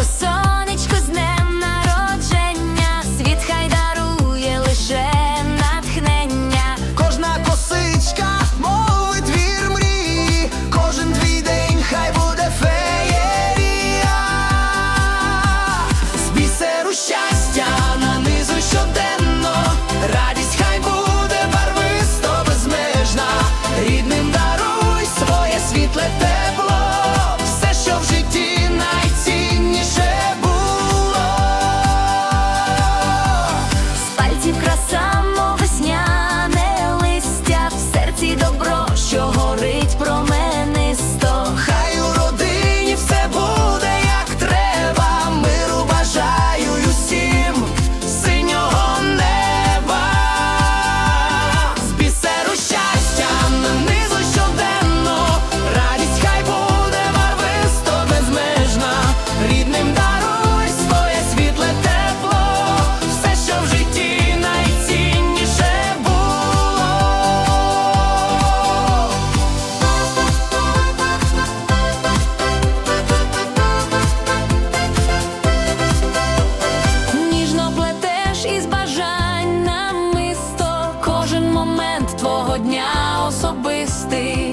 the sun. кожного дня особистий.